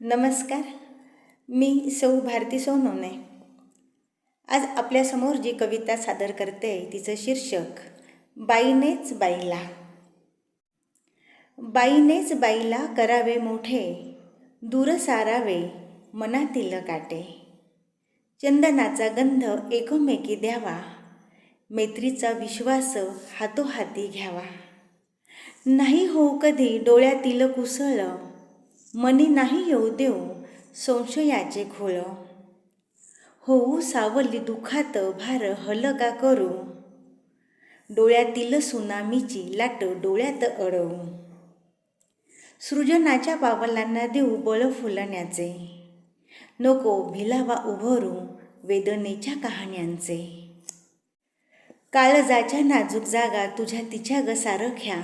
नमस्कार मी सौ भारती सोनवणे आज आपल्यासमोर जी कविता सादर करते तिचं शीर्षक बाईनेच बाईला. बाईनेच बाईला करावे मोठे दूर सारावे मनातील काटे चंदनाचा गंध एकोमेकी द्यावा मैत्रीचा विश्वास हातोहाती घ्यावा. नाही हो कधी डोळ्यातील कुसळ मनी नाही येऊ देऊ संशयाचे घोळ. होऊ सावली दुखात भार हलका करू. डोळ्यातील सुनामीची लाट डोळ्यात अडवू. सृजनाच्या पावलांना देऊ बळ फुलण्याचे. नको भिलावा उभरू वेदनेच्या कहाण्यांचे. काळजाच्या नाजूक जागा तुझ्या तिच्या ग सारख्या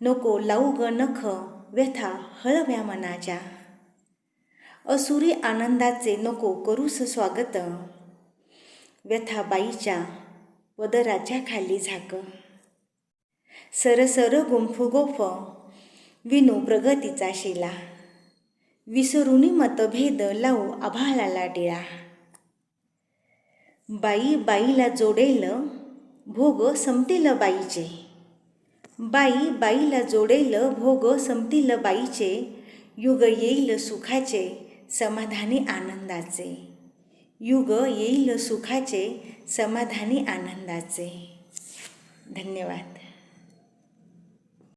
नको लावू ग नख व्यथा हळव्या मनाच्या. असुरी आनंदाचे नको करूस स्वागत. व्यथा बाईच्या वदराच्या खाली झाक. सरसर गुंफू गोफ विनू प्रगतीचा शिला. विसरुनी मतभेद लावू आभाळाला टिळा. बाई बाईला जोडेल भोग संपतील बाईचे. बाई बाईला जोडेल भोग संपतील बाईचे युग येईल सुखाचे समाधानी आनंदाचे. युग येईल सुखाचे समाधानी आनंदाचे. धन्यवाद.